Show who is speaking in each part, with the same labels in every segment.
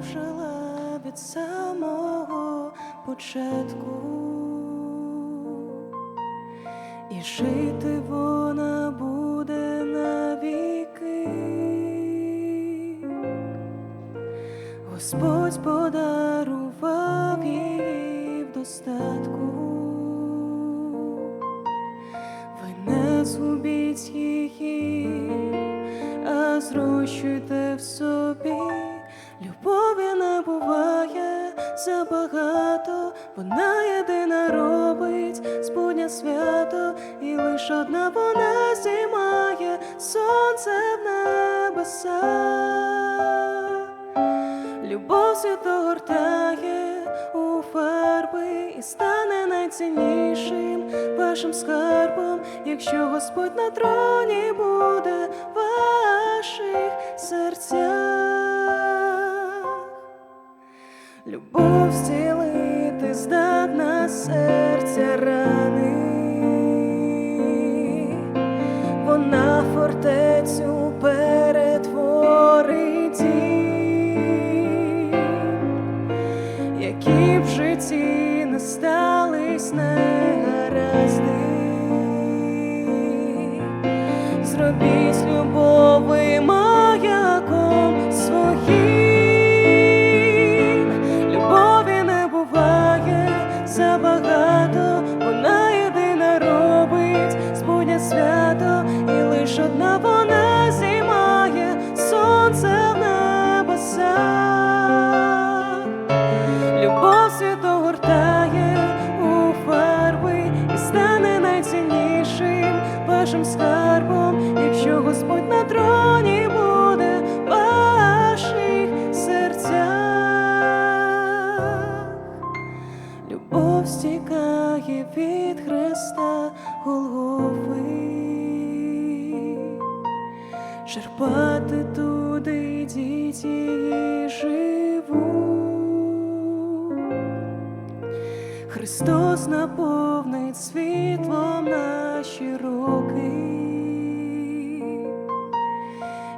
Speaker 1: продовжила від самого початку, і жити вона буде навіки. Господь подарував її в достатку. Ви не згубіть її, а зрощуйте в собі. Забагато, вона єдина робить сподня свято, і лиш одна вона зіймає сонце в небеса. Любов свято гортає у фарби і стане найціннішим вашим скарбом, якщо Господь на троні буде в ваших серцях. Любов зцілити здатна серця рани, вона фортецю перетворить, які в житті не стались негаразди. Зробіть любови вашим скарбом, якщо Господь на троні буде в ваших серцях. Любов стікає від Христа Голгофи, черпати туди її живу. Христос наповнить світлом наші роки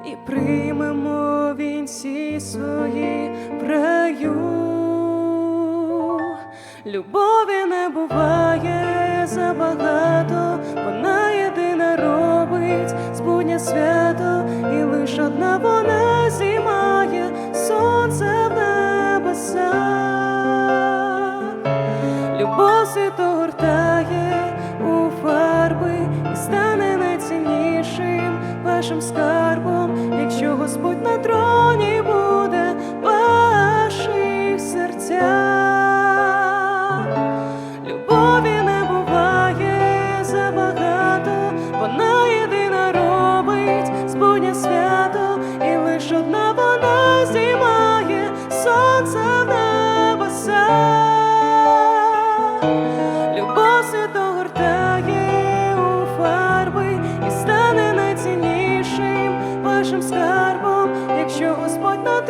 Speaker 1: і приймемо вінці свої в раю. Любові не буває забагато, вона єдина робить збудня свято, і лиш одна вона зіймає сонце в небесах. Любов свято вашим скарбом, якщо Господь на троні вашим скарбом, якщо Господь на